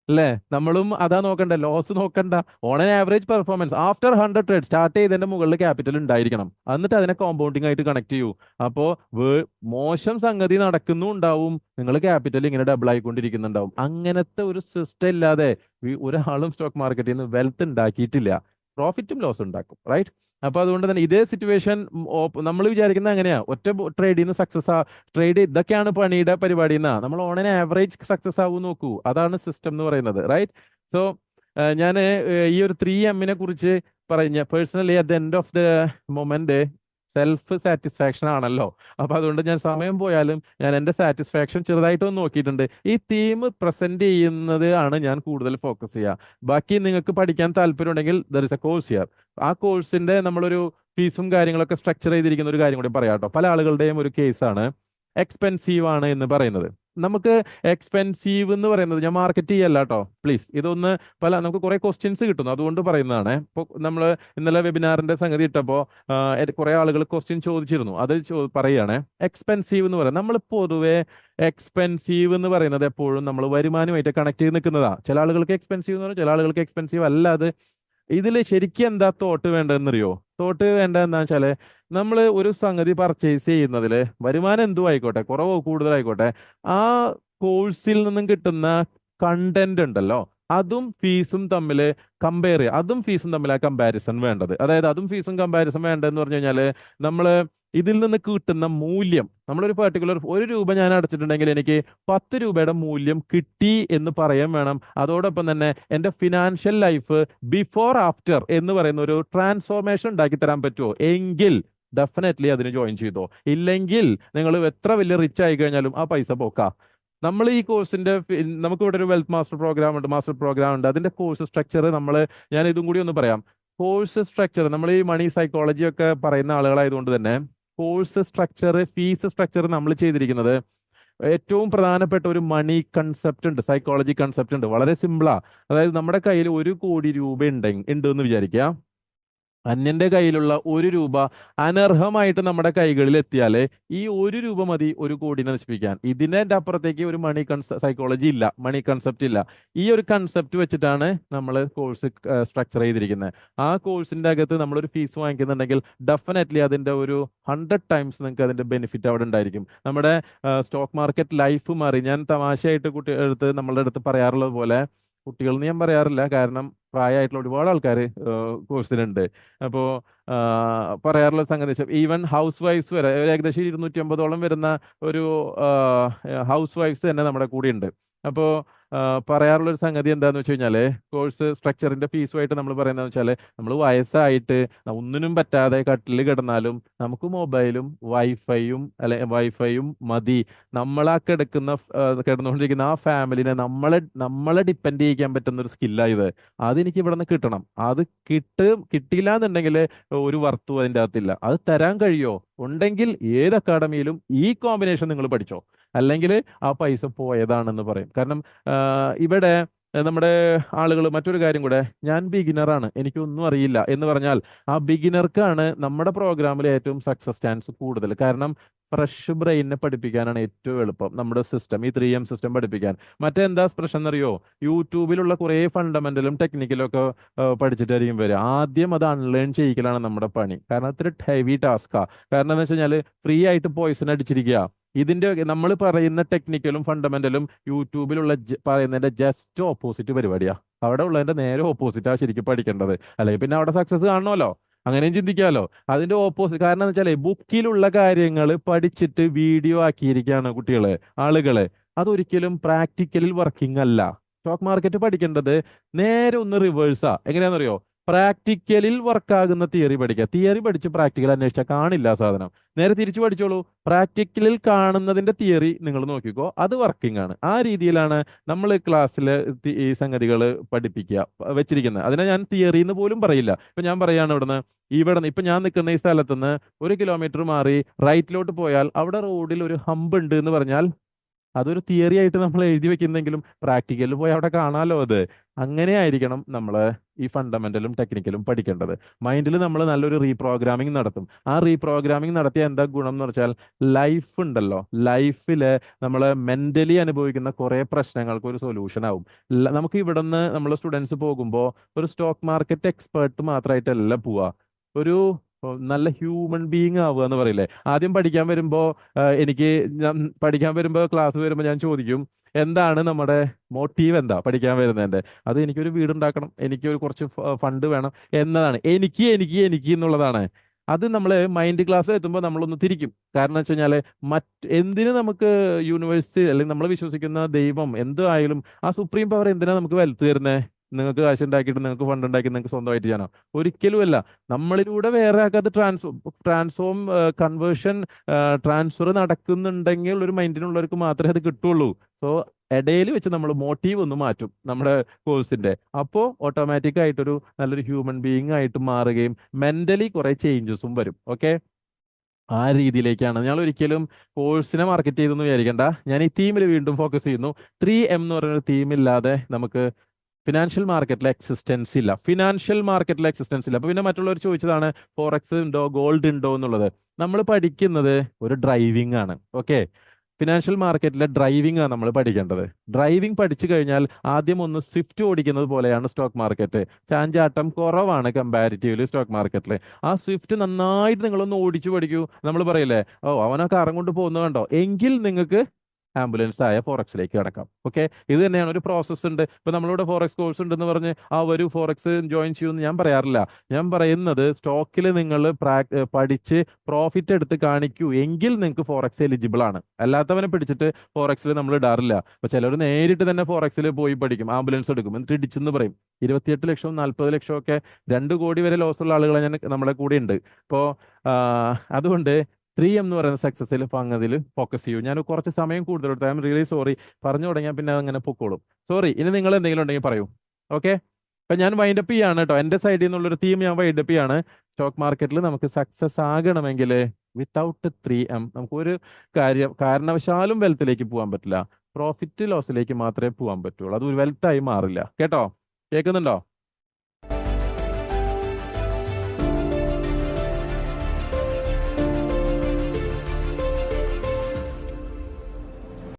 അല്ലേ നമ്മളും അതാ നോക്കണ്ട ലോസ് നോക്കണ്ട. On an average performance after hundred trade start ചെയ്തതിന്റെ മുകളിൽ ക്യാപിറ്റൽ ഉണ്ടായിരിക്കണം. എന്നിട്ട് അതിനെ കോമ്പൗണ്ടിങ് ആയിട്ട് കണക്ട് ചെയ്യൂ. അപ്പോ മോശം സംഗതി നടക്കുന്നു ഉണ്ടാവും. നിങ്ങൾ ക്യാപിറ്റൽ ഇങ്ങനെ ഡബിൾ ആയിക്കൊണ്ടിരിക്കുന്നുണ്ടാവും. അങ്ങനത്തെ ഒരു സിസ്റ്റം ഇല്ലാതെ ഒരാളും സ്റ്റോക്ക് മാർക്കറ്റിൽ നിന്ന് വെൽത്ത് ഉണ്ടാക്കിയിട്ടില്ല. പ്രോഫിറ്റും ലോസ് ഉണ്ടാക്കും റൈറ്റ് അപ്പൊ അതുകൊണ്ട് തന്നെ ഇതേ സിറ്റുവേഷൻ നമ്മൾ വിചാരിക്കുന്ന അങ്ങനെയാ. ഒറ്റ ട്രേഡിൽ നിന്ന് സക്സസ് ആ ട്രേഡ് ഇതൊക്കെയാണ് പണിയുടെ പരിപാടി എന്നാ. നമ്മൾ ഓൺ ആവറേജ് സക്സസ് ആവും നോക്കൂ. അതാണ് സിസ്റ്റം എന്ന് പറയുന്നത് റൈറ്റ് സോ ഞാൻ ഈ ഒരു ത്രീ എമ്മിനെ കുറിച്ച് പറഞ്ഞ personally at the end of the moment self satisfaction ആണല്ലോ. അപ്പൊ അതുകൊണ്ട് ഞാൻ സമയം പോയാലും ഞാൻ എന്റെ സാറ്റിസ്ഫാക്ഷൻ ചെറുതായിട്ടൊന്ന് നോക്കിയിട്ടുണ്ട്. ഈ തീം പ്രസന്റ് ചെയ്യുന്നത് ആണ് ഞാൻ കൂടുതൽ ഫോക്കസ് ചെയ്യുക. ബാക്കി നിങ്ങൾക്ക് പഠിക്കാൻ താല്പര്യം ഉണ്ടെങ്കിൽ there is a course here ആ കോഴ്സിന്റെ നമ്മളൊരു ഫീസും കാര്യങ്ങളൊക്കെ സ്ട്രക്ചർ ചെയ്തിരിക്കുന്ന ഒരു കാര്യം കൂടി പറയാം കേട്ടോ. പല ആളുകളുടെയും ഒരു കേസാണ് എക്സ്പെൻസീവ് ആണ് എന്ന് പറയുന്നത്. നമുക്ക് എക്സ്പെൻസീവ് എന്ന് പറയുന്നത് ഞാൻ മാർക്കറ്റ് ചെയ്യല്ല കേട്ടോ പ്ലീസ് ഇതൊന്ന് പല നമുക്ക് കുറെ ക്വസ്റ്റ്യൻസ് കിട്ടുന്നു. അതുകൊണ്ട് പറയുന്നതാണ്. ഇപ്പോൾ നമ്മൾ ഇന്നലെ വെബിനാറിന്റെ സംഗതി ഇട്ടപ്പോൾ കുറെ ആളുകൾ ക്വസ്റ്റ്യൻ ചോദിച്ചിരുന്നു. അത് പറയുകയാണ് എക്സ്പെൻസീവ് എന്ന് പറയുന്നത് നമ്മൾ പൊതുവെ എക്സ്പെൻസീവ് എന്ന് പറയുന്നത് എപ്പോഴും നമ്മൾ വരുമാനമായിട്ട് കണക്ട് ചെയ്ത് നിൽക്കുന്നതാ. ചില ആളുകൾക്ക് എക്സ്പെൻസീവ് എന്ന് പറഞ്ഞാൽ ചില ആളുകൾക്ക് എക്സ്പെൻസീവ് അല്ല അത്. ഇതിൽ ശരിക്കും എന്താ തോട്ട് വേണ്ടതെന്നറിയോ? തോട്ട് വേണ്ടത് വെച്ചാൽ നമ്മൾ ഒരു സംഗതി പർച്ചേസ് ചെയ്യുന്നതിൽ വരുമാനം എന്തും ആയിക്കോട്ടെ കുറവോ കൂടുതലായിക്കോട്ടെ ആ കോഴ്സിൽ നിന്നും കിട്ടുന്ന കണ്ടന്റ് ഉണ്ടല്ലോ അതും ഫീസും തമ്മിൽ കമ്പയർ ചെയ്യുക. അതും ഫീസും തമ്മിൽ ആ കമ്പാരിസൺ വേണ്ടത്. അതായത് അതും ഫീസും കമ്പാരിസൺ വേണ്ടതെന്ന് പറഞ്ഞു കഴിഞ്ഞാൽ നമ്മൾ ഇതിൽ നിന്ന് കിട്ടുന്ന മൂല്യം നമ്മളൊരു പെർട്ടിക്കുലർ ഒരു രൂപ ഞാൻ അടച്ചിട്ടുണ്ടെങ്കിൽ എനിക്ക് പത്ത് രൂപയുടെ മൂല്യം കിട്ടി എന്ന് പറയാൻ വേണം. അതോടൊപ്പം തന്നെ എന്റെ ഫിനാൻഷ്യൽ ലൈഫ് ബിഫോർ ആഫ്റ്റർ എന്ന് പറയുന്ന ഒരു ട്രാൻസ്ഫോർമേഷൻ ഉണ്ടാക്കി തരാൻ പറ്റുമോ? എങ്കിൽ ഡെഫിനറ്റ്ലി അതിന് ജോയിൻ ചെയ്തോ. ഇല്ലെങ്കിൽ നിങ്ങൾ എത്ര വലിയ റിച്ച് ആയി കഴിഞ്ഞാലും ആ പൈസ പോക്കാ. നമ്മൾ ഈ കോഴ്സിന്റെ നമുക്ക് ഇവിടെ ഒരു വെൽത്ത് മാസ്റ്റർ പ്രോഗ്രാം ഉണ്ട് മാസ്റ്റർ പ്രോഗ്രാം ഉണ്ട്. അതിന്റെ കോഴ്സ് സ്ട്രക്ചർ നമ്മൾ ഞാൻ ഇതും കൂടി ഒന്ന് പറയാം. കോഴ്സ് സ്ട്രക്ചർ നമ്മൾ ഈ മണി സൈക്കോളജി ഒക്കെ പറയുന്ന ആളുകളായതുകൊണ്ട് തന്നെ കോഴ്സ് സ്ട്രക്ചർ ഫീസ് സ്ട്രക്ചർ നമ്മൾ ചെയ്തിരിക്കുന്നത് ഏറ്റവും പ്രധാനപ്പെട്ട ഒരു മണി കൺസെപ്റ്റ് ഉണ്ട് സൈക്കോളജി കൺസെപ്റ്റ് ഉണ്ട്. വളരെ സിമ്പിളാ അതായത് നമ്മുടെ കയ്യിൽ ഒരു കോടി രൂപ ഉണ്ടെങ്കിൽ ഉണ്ട് എന്ന് വിചാരിക്കുക. അന്യന്റെ കയ്യിലുള്ള ഒരു രൂപ അനർഹമായിട്ട് നമ്മുടെ കൈകളിൽ എത്തിയാലേ ഈ ഒരു രൂപ മതി ഒരു കോടിനെ നശിപ്പിക്കാൻ. ഇതിന്റെ അപ്പുറത്തേക്ക് ഒരു മണി കൺസ സൈക്കോളജി ഇല്ല മണി കൺസെപ്റ്റ് ഇല്ല. ഈ ഒരു കൺസെപ്റ്റ് വെച്ചിട്ടാണ് നമ്മൾ കോഴ്സ് സ്ട്രക്ചർ ചെയ്തിരിക്കുന്നത്. ആ കോഴ്സിന്റെ അകത്ത് നമ്മളൊരു ഫീസ് വാങ്ങിക്കുന്നുണ്ടെങ്കിൽ ഡെഫിനറ്റ്ലി അതിന്റെ ഒരു ഹൺഡ്രഡ് ടൈംസ് നിങ്ങൾക്ക് അതിന്റെ ബെനിഫിറ്റ് അവിടെ ഉണ്ടായിരിക്കും. നമ്മുടെ സ്റ്റോക്ക് മാർക്കറ്റ് ലൈഫ് മാറി. ഞാൻ തമാശയായിട്ട് കുട്ടി അടുത്ത് നമ്മളുടെ അടുത്ത് പറയാറുള്ളത് പോലെ കുട്ടികൾ ഞാൻ പറയാറില്ല. കാരണം പ്രായമായിട്ടുള്ള ഒരുപാട് ആൾക്കാർ കോഴ്സിലുണ്ട്. അപ്പോൾ പറയാറുള്ള സംഗതി ഈവൻ ഹൗസ് വൈഫ്സ് വരെ ഏകദേശം ഇരുന്നൂറ്റി അമ്പതോളം വരുന്ന ഒരു ഹൗസ് വൈഫ്സ് തന്നെ നമ്മുടെ കൂടെയുണ്ട്. അപ്പോൾ പറയാറുള്ള ഒരു സംഗതി എന്താന്ന് വെച്ച് കഴിഞ്ഞാൽ കോഴ്സ് സ്ട്രക്ചറിന്റെ ഫീസുമായിട്ട് നമ്മൾ പറയുന്നത് വെച്ചാൽ നമ്മൾ വയസ്സായിട്ട് ഒന്നിനും പറ്റാതെ കട്ടിൽ കിടന്നാലും നമുക്ക് മൊബൈലും വൈഫൈയും അല്ലെ വൈഫൈയും മതി. നമ്മളാ കിടക്കുന്ന കിടന്നുകൊണ്ടിരിക്കുന്ന ആ ഫാമിലിനെ നമ്മളെ നമ്മളെ ഡിപ്പെൻഡ് ചെയ്യിക്കാൻ പറ്റുന്ന ഒരു സ്കില്ലാ ഇത്. അതെനിക്ക് ഇവിടെ നിന്ന് കിട്ടണം. അത് കിട്ടും കിട്ടിയില്ല എന്നുണ്ടെങ്കിൽ ഒരു വർത്തും അതിന്റെ അകത്തില്ല. അത് തരാൻ കഴിയോ? ഉണ്ടെങ്കിൽ ഏത് അക്കാഡമിയിലും ഈ കോമ്പിനേഷൻ നിങ്ങൾ പഠിച്ചോ. അല്ലെങ്കിൽ ആ പൈസ പോയതാണെന്ന് പറയും. കാരണം ഇവിടെ നമ്മുടെ ആളുകൾ മറ്റൊരു കാര്യം കൂടെ ഞാൻ ബിഗിനറാണ് എനിക്കൊന്നും അറിയില്ല എന്ന് പറഞ്ഞാൽ ആ ബിഗിനർക്കാണ് നമ്മുടെ പ്രോഗ്രാമിൽ ഏറ്റവും സക്സസ് ചാൻസ് കൂടുതൽ. കാരണം ഫ്രഷ് ബ്രെയിനിനെ പഠിപ്പിക്കാനാണ് ഏറ്റവും എളുപ്പം നമ്മുടെ സിസ്റ്റം ഈ ത്രീ എം സിസ്റ്റം പഠിപ്പിക്കാൻ. മറ്റെന്താ പ്രശ്നം എന്നറിയോ യൂട്യൂബിലുള്ള കുറേ ഫണ്ടമെന്റലും ടെക്നിക്കലും ഒക്കെ പഠിച്ചിട്ടായിരിക്കും വരിക. ആദ്യം അത് അൺലേൺ ചെയ്യിക്കലാണ് നമ്മുടെ പണി. കാരണം അത്ര ഹെവി ടാസ്കാ കാരണം എന്ന് വെച്ച് കഴിഞ്ഞാൽ ഫ്രീ ആയിട്ട് പോയിസൺ അടിച്ചിരിക്കുക ഇതിന്റെ നമ്മൾ പറയുന്ന ടെക്നിക്കലും ഫണ്ടമെന്റലും യൂട്യൂബിലുള്ള പറയുന്നതിന്റെ ജസ്റ്റ് ഓപ്പോസിറ്റ് പരിപാടിയാ. അവിടെ ഉള്ളതിന്റെ നേരെ ഓപ്പോസിറ്റാ ശരിക്കും പഠിക്കേണ്ടത്. അല്ലെങ്കിൽ പിന്നെ അവിടെ സക്സസ് കാണണമല്ലോ അങ്ങനെയും ചിന്തിക്കാമല്ലോ അതിന്റെ ഓപ്പോസിറ്റ് കാരണം എന്ന് വെച്ചാൽ ബുക്കിലുള്ള കാര്യങ്ങൾ പഠിച്ചിട്ട് വീഡിയോ ആക്കിയിരിക്കുകയാണ് കുട്ടികൾ ആളുകൾ. അതൊരിക്കലും പ്രാക്ടിക്കലിൽ വർക്കിംഗ് അല്ല. സ്റ്റോക്ക് മാർക്കറ്റ് പഠിക്കേണ്ടത് നേരെ ഒന്ന് റിവേഴ്സാ എങ്ങനെയാണെന്നറിയോ? പ്രാക്ടിക്കലിൽ വർക്കാകുന്ന തിയറി പഠിക്കുക. തിയറി പഠിച്ച് പ്രാക്ടിക്കൽ അന്വേഷിച്ചാൽ കാണില്ല സാധനം. നേരെ തിരിച്ചു പഠിച്ചോളൂ. പ്രാക്ടിക്കലിൽ കാണുന്നതിന്റെ തിയറി നിങ്ങൾ നോക്കിക്കോ. അത് വർക്കിംഗ് ആണ്. ആ രീതിയിലാണ് നമ്മൾ ക്ലാസ്സിൽ ഈ സംഗതികൾ പഠിപ്പിക്കുക വെച്ചിരിക്കുന്നത്. അതിനെ ഞാൻ തിയറി എന്ന് പോലും പറയില്ല. ഇപ്പൊ ഞാൻ പറയാണ് ഇവിടുന്ന് ഇവിടെ ഇപ്പൊ ഞാൻ നിൽക്കുന്ന ഈ സ്ഥലത്തുനിന്ന് ഒരു കിലോമീറ്റർ മാറി റൈറ്റിലോട്ട് പോയാൽ അവിടെ റോഡിൽ ഒരു ഹമ്പ് ഉണ്ട് എന്ന് പറഞ്ഞാൽ അതൊരു തിയറി ആയിട്ട് നമ്മൾ എഴുതി വെക്കുന്നെങ്കിലും പ്രാക്ടിക്കലിൽ പോയി അവിടെ കാണാലോ അത്. അങ്ങനെ ആയിരിക്കണം നമ്മൾ ഈ ഫണ്ടമെന്റലും ടെക്നിക്കലും പഠിക്കേണ്ടത്. മൈൻഡിൽ നമ്മൾ നല്ലൊരു റീപ്രോഗ്രാമിംഗ് നടത്തും. ആ റീപ്രോഗ്രാമിംഗ് നടത്തിയ എന്താ ഗുണം എന്ന് വെച്ചാൽ ലൈഫ് ഉണ്ടല്ലോ. ലൈഫിൽ നമ്മൾ മെന്റലി അനുഭവിക്കുന്ന കുറേ പ്രശ്നങ്ങൾക്ക് ഒരു സൊല്യൂഷൻ ആവും. നമുക്ക് ഇവിടുന്ന് നമ്മൾ സ്റ്റുഡൻസ് പോകുമ്പോൾ ഒരു സ്റ്റോക്ക് മാർക്കറ്റ് എക്സ്പേർട്ട് മാത്രമായിട്ടല്ല പോവുക ഒരു നല്ല ഹ്യൂമൻ ബീങ് ആവുക എന്ന് പറയില്ലേ? ആദ്യം പഠിക്കാൻ വരുമ്പോൾ എനിക്ക് പഠിക്കാൻ വരുമ്പോൾ ക്ലാസ് വരുമ്പോൾ ഞാൻ ചോദിക്കും എന്താണ് നമ്മുടെ മോട്ടീവ് എന്താ പഠിക്കാൻ വരുന്നതിന്റെ അത് എനിക്കൊരു വീടുണ്ടാക്കണം എനിക്ക് ഒരു കുറച്ച് ഫണ്ട് വേണം എന്നതാണ്. എനിക്ക് എനിക്ക് എനിക്ക് എന്നുള്ളതാണ്. അത് നമ്മൾ മൈൻഡ് ക്ലാസ്സിൽ എത്തുമ്പോൾ നമ്മളൊന്ന് തിരിക്കും. കാരണം വെച്ച് കഴിഞ്ഞാൽ മറ്റ് എന്തിന് നമുക്ക് യൂണിവേഴ്സിറ്റി അല്ലെങ്കിൽ നമ്മൾ വിശ്വസിക്കുന്ന ദൈവം എന്തായാലും ആ സുപ്രീം പവർ എന്തിനാ നമുക്ക് വലുത്തു തരുന്നത് നിങ്ങൾക്ക് കാശ് ഉണ്ടാക്കിയിട്ട് നിങ്ങൾക്ക് ഫണ്ട് ഉണ്ടാക്കി നിങ്ങൾക്ക് സ്വന്തമായിട്ട് ചെയ്യാനോ? ഒരിക്കലും അല്ല നമ്മളിലൂടെ വേറെ ആൾക്ക് അത് ട്രാൻസ്ഫോം ട്രാൻസ്ഫോം കൺവേർഷൻ ട്രാൻസ്ഫർ നടക്കുന്നുണ്ടെങ്കിൽ ഒരു മൈൻഡിനുള്ളവർക്ക് മാത്രമേ അത് കിട്ടുള്ളൂ. സോ ഇടയിൽ വെച്ച് നമ്മൾ മോട്ടീവ് ഒന്ന് മാറ്റും നമ്മുടെ കോഴ്സിന്റെ അപ്പോൾ ഓട്ടോമാറ്റിക് ആയിട്ടൊരു നല്ലൊരു ഹ്യൂമൻ ബീയിങ് ആയിട്ട് മാറുകയും മെന്റലി കുറെ ചേഞ്ചസും വരും. ഓക്കെ ആ രീതിയിലേക്കാണ്. ഞാൻ ഒരിക്കലും കോഴ്സിനെ മാർക്കറ്റ് ചെയ്തെന്ന് വിചാരിക്കണ്ട. ഞാൻ ഈ തീമിൽ വീണ്ടും ഫോക്കസ് ചെയ്യുന്നു. ത്രീ എം എന്ന് പറയുന്ന തീമില്ലാതെ നമുക്ക് ഫിനാൻഷ്യൽ മാർക്കറ്റിൽ എക്സിസ്റ്റൻസ് ഇല്ല. ഫിനാൻഷ്യൽ മാർക്കറ്റിൽ എക്സിസ്റ്റൻസ് ഇല്ല. അപ്പൊ പിന്നെ മറ്റുള്ളവർ ചോദിച്ചതാണ് ഫോറക്സ് ഉണ്ടോ ഗോൾഡ് ഉണ്ടോ എന്നുള്ളത്. നമ്മൾ പഠിക്കുന്നത് ഒരു ഡ്രൈവിംഗ് ആണ്. ഓക്കെ ഫിനാൻഷ്യൽ മാർക്കറ്റിലെ ഡ്രൈവിംഗ് ആണ് നമ്മൾ പഠിക്കേണ്ടത്. ഡ്രൈവിംഗ് പഠിച്ചു കഴിഞ്ഞാൽ ആദ്യം ഒന്ന് സ്വിഫ്റ്റ് ഓടിക്കുന്നത് പോലെയാണ് സ്റ്റോക്ക് മാർക്കറ്റ് ചാഞ്ചാട്ടം കുറവാണ് കമ്പാരിറ്റീവ്ലി സ്റ്റോക്ക് മാർക്കറ്റിൽ ആ സ്വിഫ്റ്റ് നന്നായിട്ട് നിങ്ങളൊന്ന് ഓടിച്ചു പഠിക്കൂ. നമ്മൾ പറയില്ലേ ഓ അവനൊക്കെ അറങ്ങോട്ട് പോകുന്നത് കണ്ടോ? എങ്കിൽ നിങ്ങൾക്ക് ആംബുലൻസ് ആയ ഫോറക്സിലേക്ക് കിടക്കാം. ഓക്കെ? ഇത് തന്നെയാണ് ഒരു പ്രോസസ്സ് ഉണ്ട്. ഇപ്പൊ നമ്മളിവിടെ ഫോറക്സ് കോഴ്സ് ഉണ്ടെന്ന് പറഞ്ഞ് ആ ഒരു ഫോറക്സ് ജോയിൻ ചെയ്യുമെന്ന് ഞാൻ പറയാറില്ല. ഞാൻ പറയുന്നത് സ്റ്റോക്കിൽ നിങ്ങൾ പഠിച്ച് പ്രോഫിറ്റ് എടുത്ത് കാണിക്കൂ എങ്കിൽ നിങ്ങൾക്ക് ഫോറക്സ് എലിജിബിൾ ആണ്. അല്ലാത്തവനെ പിടിച്ചിട്ട് ഫോറക്സിൽ നമ്മൾ ഇടാറില്ല. അപ്പൊ ചിലർ നേരിട്ട് തന്നെ ഫോറക്സിൽ പോയി പഠിക്കും ആംബുലൻസ് എടുക്കും എന്നിട്ട് ഇടിച്ചെന്ന് പറയും. ഇരുപത്തിയെട്ട് ലക്ഷവും നാൽപ്പത് ലക്ഷവും ഒക്കെ രണ്ട് കോടി വരെ ലോസ് ഉള്ള ആളുകളെ ഞാൻ നമ്മളെ കൂടെ ഉണ്ട് അപ്പോൾ അതുകൊണ്ട് ത്രീ എം എന്ന് പറയുന്ന സക്സസിൽ അതിൽ ഫോക്കസ് ചെയ്യൂ. ഞാൻ കുറച്ച് സമയം കൂടുതൽ എടുത്തു. ഐ എം റിയലി സോറി പറഞ്ഞു തുടങ്ങിയാൽ പിന്നെ അങ്ങനെ പൊക്കോളും. സോറി ഇനി നിങ്ങൾ എന്തെങ്കിലും ഉണ്ടെങ്കിൽ പറയൂ. ഓക്കെ അപ്പൊ ഞാൻ വൈൻഡപ്പ് ചെയ്യാണ് കേട്ടോ എന്റെ സൈഡിൽ നിന്നുള്ളൊരു തീം ഞാൻ വൈൻഡപ്പ് ചെയ്യാണ്. സ്റ്റോക്ക് മാർക്കറ്റിൽ നമുക്ക് സക്സസ് ആകണമെങ്കിൽ വിത്തൗട്ട് ത്രീ എം നമുക്ക് ഒരു കാര്യം കാരണവശാലും വെൽത്തിലേക്ക് പോകാൻ പറ്റില്ല. പ്രോഫിറ്റ് ലോസിലേക്ക് മാത്രമേ പോകാൻ പറ്റുള്ളൂ. അത് ഒരു വെൽത്തായി മാറില്ല. കേട്ടോ? കേൾക്കുന്നുണ്ടോ?